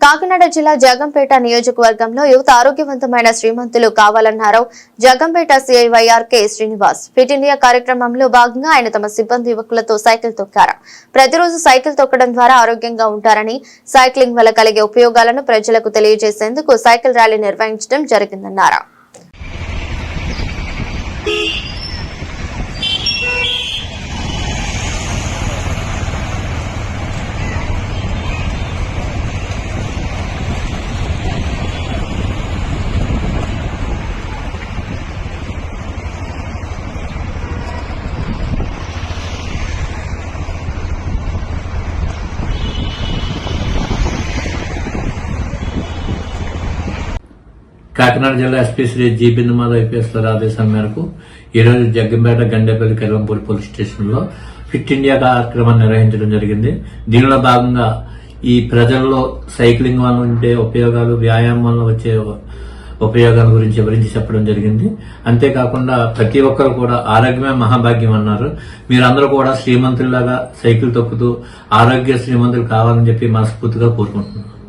కాకినాడ జిల్లా జగంపేట నియోజకవర్గంలో యువత ఆరోగ్యవంతమైన శ్రీమంతులు కావాలన్నారు. Jaggampeta CI Y R K Srinivas. Fit India కార్యక్రమంలో భాగంగా ఆయన తమ సిబ్బంది యువకులతో సైకిల్ తొక్కారు. ప్రతిరోజు సైకిల్ తొక్కడం ద్వారా ఆరోగ్యంగా ఉంటారని సైక్లింగ్ వల్ల కలిగే ఉపయోగాలను ప్రజలకు తెలియజేసేందుకు సైకిల్ ర్యాలీ నిర్వహించడం జరిగిందన్నారు. కాకినాడ జిల్లా SP Shri G Bindu Madhav IPS గారి ఆదేశాల మేరకు ఈరోజు జగ్గంపేట గండేపల్లి కెల్లంపూడి పోలీస్ స్టేషన్లో ఫిట్ ఇండియా కార్యక్రమాన్ని నిర్వహించడం జరిగింది. దీనిలో భాగంగా ఈ ప్రజల్లో సైక్లింగ్ వల్ల ఉండే ఉపయోగాలు వ్యాయామం వల్ల వచ్చే ఉపయోగాల గురించి వివరించి చెప్పడం జరిగింది. అంతేకాకుండా ప్రతి ఒక్కరు కూడా ఆరోగ్యమే మహాభాగ్యం అన్నారు. మీరందరూ కూడా శ్రీమంతుల్లాగా సైకిల్ తొక్కుతూ ఆరోగ్య శ్రీమంతులు కావాలని చెప్పి మనస్ఫూర్తిగా కోరుకుంటున్నారు